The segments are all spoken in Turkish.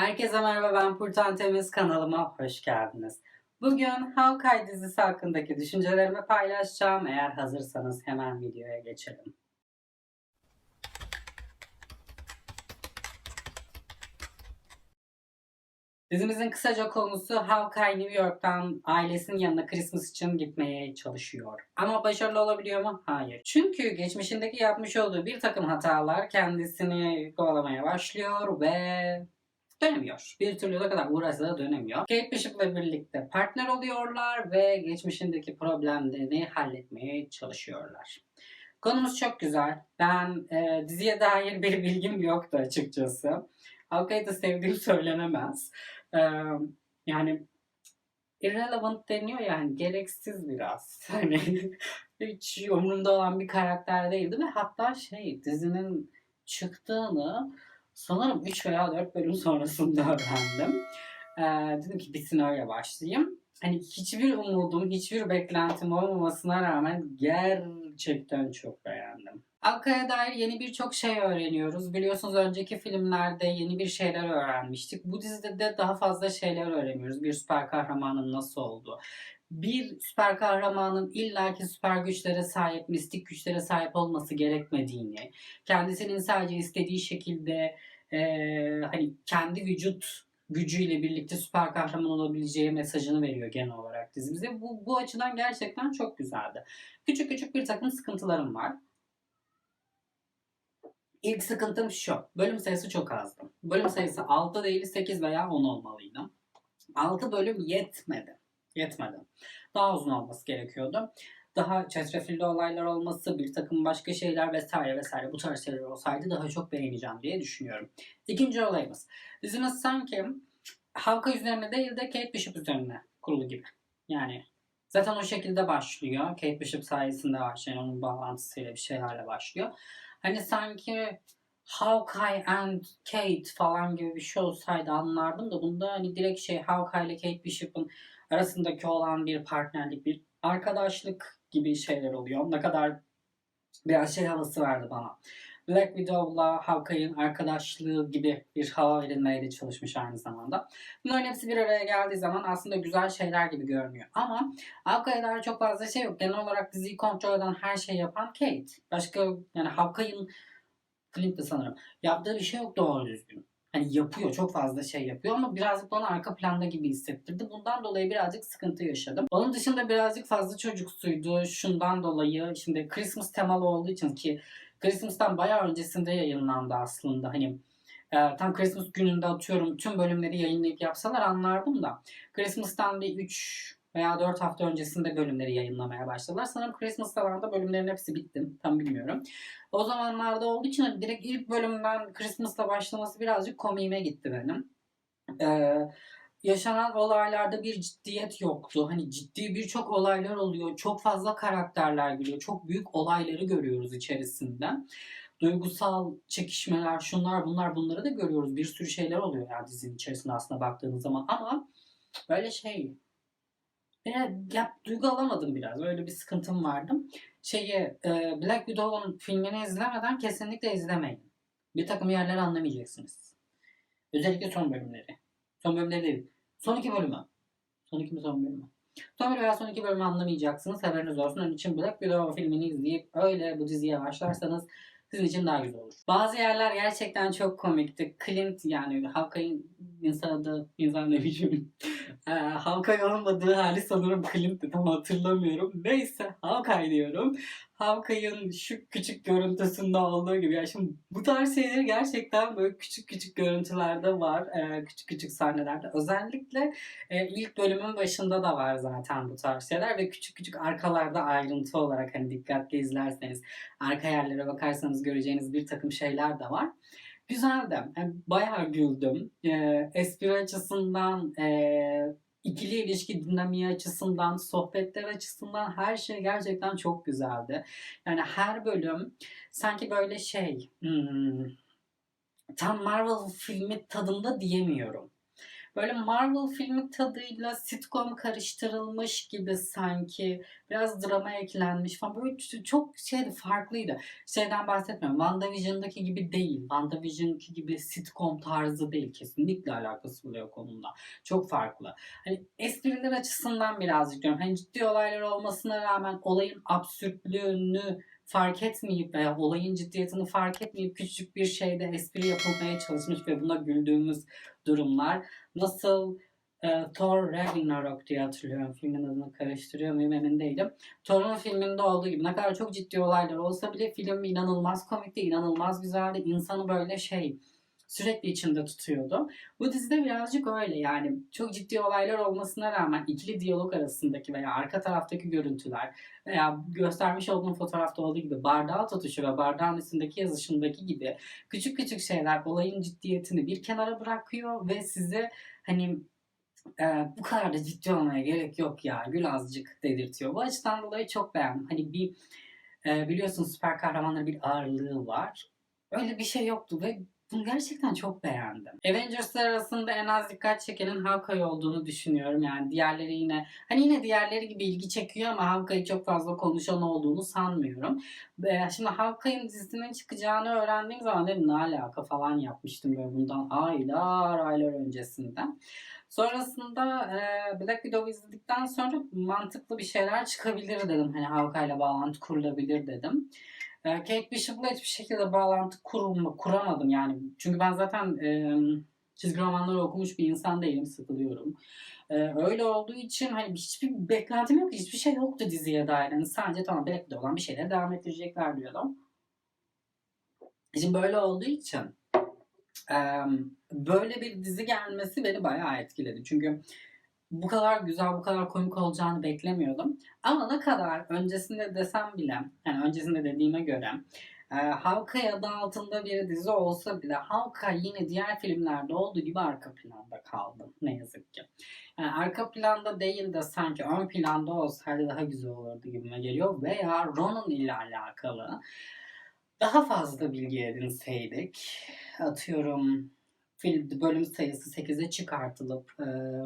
Herkese merhaba ben Purtan Temiz kanalıma hoş geldiniz. Bugün Hawkeye dizisi hakkındaki düşüncelerimi paylaşacağım. Eğer hazırsanız hemen videoya geçelim. Dizimizin kısaca konusu Hawkeye New York'tan ailesinin yanına Christmas için gitmeye çalışıyor. Ama başarılı olabiliyor mu? Hayır. Çünkü geçmişindeki yapmış olduğu bir takım hatalar kendisini kovalamaya başlıyor ve dönemiyor. Bir ne kadar uğraşsa da dönemiyor. Kate Bishop'la birlikte partner oluyorlar ve geçmişindeki problemlerini halletmeye çalışıyorlar. Konumuz çok güzel. Ben e, diziye dair bir bilgim yoktu açıkçası. Halkayı sevdiğim söylenemez. E, yani irrelevant deniyor yani gereksiz biraz. Hani hiç umurumda olan bir karakter değildi ve hatta şey dizinin çıktığını sanırım 3 veya 4 bölüm sonrasında öğrendim. Ee, dedim ki bitsin öyle başlayayım. Hani hiçbir umudum, hiçbir beklentim olmamasına rağmen gerçekten çok beğendim. Alkaya dair yeni birçok şey öğreniyoruz. Biliyorsunuz önceki filmlerde yeni bir şeyler öğrenmiştik. Bu dizide de daha fazla şeyler öğreniyoruz. Bir süper kahramanın nasıl olduğu. Bir süper kahramanın illaki süper güçlere sahip, mistik güçlere sahip olması gerekmediğini, kendisinin sadece istediği şekilde eee, hani kendi vücut gücüyle birlikte süper kahraman olabileceği mesajını veriyor genel olarak dizimize. Bu, bu açıdan gerçekten çok güzeldi. Küçük küçük bir takım sıkıntılarım var. İlk sıkıntım şu. Bölüm sayısı çok azdı. Bölüm sayısı 6 değil 8 veya 10 olmalıydı. 6 bölüm yetmedi. Yetmedi. Daha uzun olması gerekiyordu. Daha çetrefilli olaylar olması, bir takım başka şeyler vesaire vesaire bu tarz şeyler olsaydı daha çok beğeneceğim diye düşünüyorum. İkinci olayımız. Dizimiz sanki halka üzerine değil de Kate Bishop üzerine kurulu gibi. Yani zaten o şekilde başlıyor. Kate Bishop sayesinde başlıyor. Onun bağlantısıyla bir şeylerle başlıyor. Hani sanki Hawkeye and Kate falan gibi bir şey olsaydı anlardım da bunda hani direkt şey Hawkeye ile Kate Bishop'ın arasındaki olan bir partnerlik, bir arkadaşlık gibi şeyler oluyor. Ne kadar biraz şey havası verdi bana. Black Widow'la Hawkeye'in arkadaşlığı gibi bir hava verilmeye de çalışmış aynı zamanda. Bunların hepsi bir araya geldiği zaman aslında güzel şeyler gibi görünüyor. Ama Hawkeye'ye dair çok fazla şey yok. Genel olarak diziyi kontrol eden her şeyi yapan Kate. Başka yani Hawkeye'in Clint'ti sanırım. Yaptığı bir şey yok doğru düzgün. Hani yapıyor çok fazla şey yapıyor ama birazcık bana arka planda gibi hissettirdi. Bundan dolayı birazcık sıkıntı yaşadım. Onun dışında birazcık fazla çocuksuydu. Şundan dolayı şimdi Christmas temalı olduğu için ki Christmas'tan bayağı öncesinde yayınlandı aslında. Hani e, tam Christmas gününde atıyorum tüm bölümleri yayınlayıp yapsalar anlardım da. Christmas'tan bir 3 veya 4 hafta öncesinde bölümleri yayınlamaya başladılar. Sanırım Christmas zamanında bölümlerin hepsi bitti. Tam bilmiyorum. O zamanlarda olduğu için hani direkt ilk bölümden Christmas'la başlaması birazcık komiğime gitti benim. Ee, yaşanan olaylarda bir ciddiyet yoktu. Hani ciddi birçok olaylar oluyor. Çok fazla karakterler geliyor. Çok büyük olayları görüyoruz içerisinde. Duygusal çekişmeler, şunlar bunlar bunları da görüyoruz. Bir sürü şeyler oluyor ya dizinin içerisinde aslında baktığınız zaman. Ama böyle şey ben ya, duygu alamadım biraz. Öyle bir sıkıntım vardı. Şeyi e, Black Widow'un filmini izlemeden kesinlikle izlemeyin. Bir takım yerler anlamayacaksınız. Özellikle son bölümleri. Son bölümleri değil. Son iki bölümü. Son iki mi son bölümü? Son bir veya son iki bölümü anlamayacaksınız. Haberiniz olsun. Onun için Black Widow filmini izleyip öyle bu diziye başlarsanız için daha güzel olur. Bazı yerler gerçekten çok komikti. Clint yani Hawkeye'in insan adı, insan demeyeceğim. Ee, Hawkeye olmadığı hali sanırım Clint'ti tam hatırlamıyorum. Neyse Hawkeye diyorum. Hawkeye'in şu küçük görüntüsünde olduğu gibi. Ya şimdi bu tarz şeyleri gerçekten böyle küçük küçük görüntülerde var. Ee, küçük küçük sahnelerde. Özellikle e, ilk bölümün başında da var zaten bu tarz şeyler ve küçük küçük arkalarda ayrıntı olarak hani dikkatli izlerseniz arka yerlere bakarsanız göreceğiniz bir takım şeyler de var. Güzeldi. Yani bayağı güldüm. Ee, espri açısından, e, ikili ilişki dinamiği açısından, sohbetler açısından her şey gerçekten çok güzeldi. Yani her bölüm sanki böyle şey, hmm, tam Marvel filmi tadında diyemiyorum. Böyle Marvel filmi tadıyla sitcom karıştırılmış gibi sanki. Biraz drama eklenmiş falan. Böyle çok şeydi farklıydı. Şeyden bahsetmiyorum. WandaVision'daki gibi değil. WandaVision'daki gibi sitcom tarzı değil. Kesinlikle alakası bile yok onunla. Çok farklı. Hani espriler açısından birazcık diyorum. Hani ciddi olaylar olmasına rağmen olayın absürtlüğünü fark etmeyip veya olayın ciddiyetini fark etmeyip küçük bir şeyde espri yapılmaya çalışmış ve buna güldüğümüz durumlar. Nasıl e, Thor Ragnarok diye hatırlıyorum. Filmin adını karıştırıyor muyum emin değilim. Thor'un filminde olduğu gibi ne kadar çok ciddi olaylar olsa bile film inanılmaz komikti, inanılmaz güzeldi. İnsanı böyle şey sürekli içinde tutuyordu. Bu dizide birazcık öyle yani çok ciddi olaylar olmasına rağmen ikili diyalog arasındaki veya arka taraftaki görüntüler veya göstermiş olduğum fotoğrafta olduğu gibi bardağı tutuşu ve bardağın üstündeki yazışındaki gibi küçük küçük şeyler olayın ciddiyetini bir kenara bırakıyor ve size hani e, bu kadar da ciddi olmaya gerek yok ya gül azıcık dedirtiyor. Bu açıdan dolayı çok beğendim. Hani bir e, biliyorsun süper kahramanların bir ağırlığı var. Öyle bir şey yoktu ve bunu gerçekten çok beğendim. Avengers'lar arasında en az dikkat çekenin Hawkeye olduğunu düşünüyorum. Yani diğerleri yine hani yine diğerleri gibi ilgi çekiyor ama Hawkeye'yi çok fazla konuşan olduğunu sanmıyorum. Ee, Şimdi Hawkeye'nin dizisinin çıkacağını öğrendiğim zaman dedim ne alaka falan yapmıştım böyle bundan aylar aylar öncesinden. Sonrasında e, Black Widow izledikten sonra mantıklı bir şeyler çıkabilir dedim. Hani Hawkeye'yle bağlantı kurulabilir dedim. E, Kate Bishop'la hiçbir şekilde bağlantı kurulma, kuramadım yani. Çünkü ben zaten e, çizgi romanları okumuş bir insan değilim, sıkılıyorum. E, öyle olduğu için hani hiçbir beklentim yok, hiçbir şey yoktu diziye dair. Yani sadece tamam Black Widow olan bir şeyleri devam ettirecekler diyordum. Şimdi böyle olduğu için e, böyle bir dizi gelmesi beni bayağı etkiledi. Çünkü bu kadar güzel, bu kadar komik olacağını beklemiyordum. Ama ne kadar öncesinde desem bile, yani öncesinde dediğime göre e, Hawkeye adı altında bir dizi olsa bile Hawkeye yine diğer filmlerde olduğu gibi arka planda kaldı. Ne yazık ki. Yani arka planda değil de sanki ön planda olsaydı daha güzel olurdu gibime geliyor. Veya Ronan ile alakalı daha fazla bilgi edinseydik. Atıyorum film bölüm sayısı 8'e çıkartılıp e,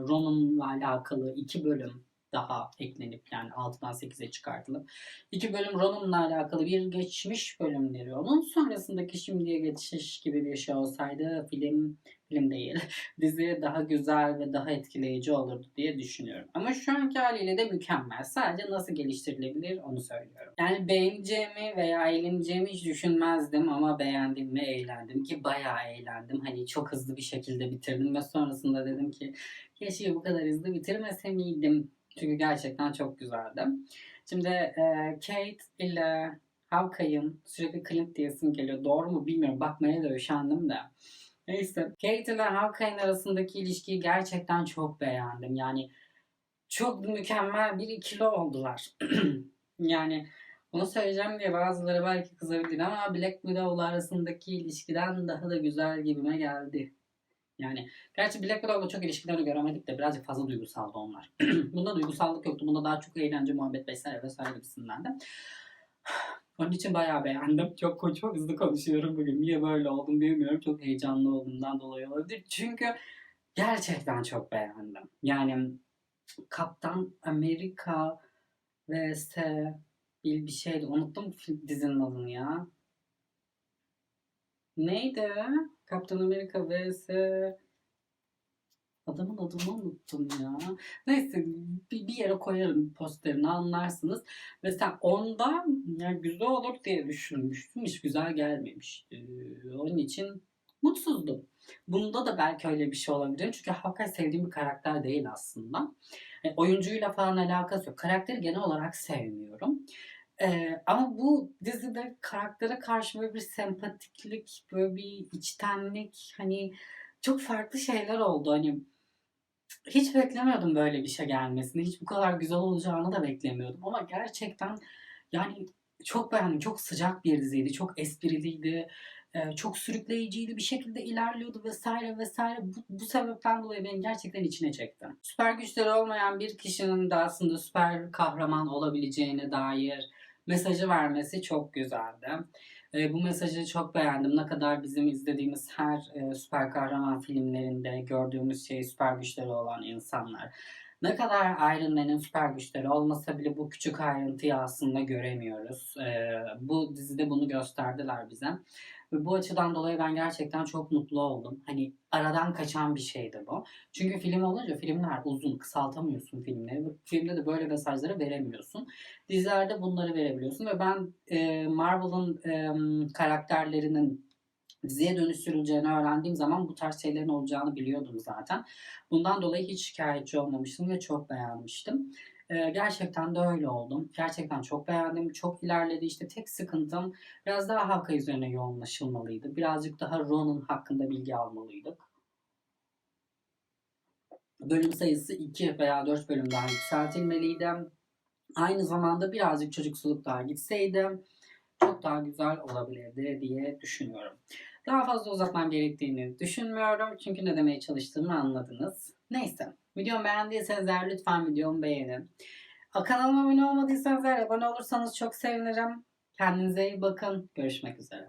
Ronan'la alakalı iki bölüm daha eklenip yani 6'dan 8'e çıkartılıp iki bölüm Ronan'la alakalı bir geçmiş bölümleri onun sonrasındaki şimdiye geçiş gibi bir şey olsaydı film film değil dizi daha güzel ve daha etkileyici olurdu diye düşünüyorum. Ama şu anki haliyle de mükemmel. Sadece nasıl geliştirilebilir onu söylüyorum. Yani beğeneceğimi veya eğleneceğimi hiç düşünmezdim ama beğendim ve eğlendim ki bayağı eğlendim. Hani çok hızlı bir şekilde bitirdim ve sonrasında dedim ki keşke bu kadar hızlı bitirmese miydim? Çünkü gerçekten çok güzeldi. Şimdi e, Kate ile Hawkeye'ın sürekli Clint diyesim geliyor. Doğru mu bilmiyorum. Bakmaya da üşendim de. Neyse. Kate ile Hawkeye'nin arasındaki ilişkiyi gerçekten çok beğendim. Yani çok mükemmel bir ikili oldular. yani bunu söyleyeceğim diye bazıları belki kızabilir ama Black Widow'la arasındaki ilişkiden daha da güzel gibime geldi. Yani gerçi Black Widow'la çok ilişkilerini göremedik de birazcık fazla duygusaldı onlar. Bunda duygusallık yoktu. Bunda daha çok eğlence, muhabbet vesaire vesaire gibisinden de. Onun için bayağı beğendim. Çok çok hızlı konuşuyorum bugün. Niye böyle oldum bilmiyorum. Çok heyecanlı olduğumdan dolayı olabilir. Çünkü gerçekten çok beğendim. Yani Kaptan Amerika vs bir bir şeydi. Unuttum dizinin adını ya. Neydi? Kaptan Amerika vs Adamın adını unuttum ya. Neyse bir, bir yere koyarım posterini anlarsınız. Ve sen onda yani güzel olur diye düşünmüştüm. Hiç güzel gelmemişti. Onun için mutsuzdum. Bunda da belki öyle bir şey olabilir. Çünkü Hawkeye sevdiğim bir karakter değil aslında. E, oyuncuyla falan alakası yok. Karakteri genel olarak sevmiyorum. Ee, ama bu dizide karaktere karşı böyle bir sempatiklik, böyle bir içtenlik, hani çok farklı şeyler oldu. Hani hiç beklemiyordum böyle bir şey gelmesini. Hiç bu kadar güzel olacağını da beklemiyordum. Ama gerçekten yani çok beğendim. Çok sıcak bir diziydi. Çok espriliydi. Çok sürükleyiciydi. Bir şekilde ilerliyordu vesaire vesaire. Bu, bu sebepten dolayı beni gerçekten içine çekti. Süper güçleri olmayan bir kişinin de aslında süper kahraman olabileceğine dair mesajı vermesi çok güzeldi. E, bu mesajı çok beğendim. Ne kadar bizim izlediğimiz her e, süper kahraman filmlerinde gördüğümüz şey süper güçleri olan insanlar. Ne kadar Iron Man'in süper güçleri olmasa bile bu küçük ayrıntıyı aslında göremiyoruz. E, bu dizide bunu gösterdiler bize. Ve bu açıdan dolayı ben gerçekten çok mutlu oldum. Hani aradan kaçan bir şeydi bu. Çünkü film olunca filmler uzun, kısaltamıyorsun filmleri. Filmde de böyle mesajları veremiyorsun. Dizilerde bunları verebiliyorsun ve ben e, Marvel'ın e, karakterlerinin diziye dönüştürüleceğini öğrendiğim zaman bu tarz şeylerin olacağını biliyordum zaten. Bundan dolayı hiç şikayetçi olmamıştım ve çok beğenmiştim. Ee, gerçekten de öyle oldum. Gerçekten çok beğendim. Çok ilerledi. İşte tek sıkıntım biraz daha Hawkeye üzerine yoğunlaşılmalıydı. Birazcık daha Ron'un hakkında bilgi almalıydık. Bölüm sayısı 2 veya 4 bölüm daha yükseltilmeliydi. Aynı zamanda birazcık çocuksuluk daha gitseydi çok daha güzel olabilirdi diye düşünüyorum. Daha fazla uzatmam gerektiğini düşünmüyorum. Çünkü ne demeye çalıştığımı anladınız. Neyse. Videomu beğendiyseniz eğer lütfen videomu beğenin. Kanalıma abone olmadıysanız eğer abone olursanız çok sevinirim. Kendinize iyi bakın. Görüşmek üzere.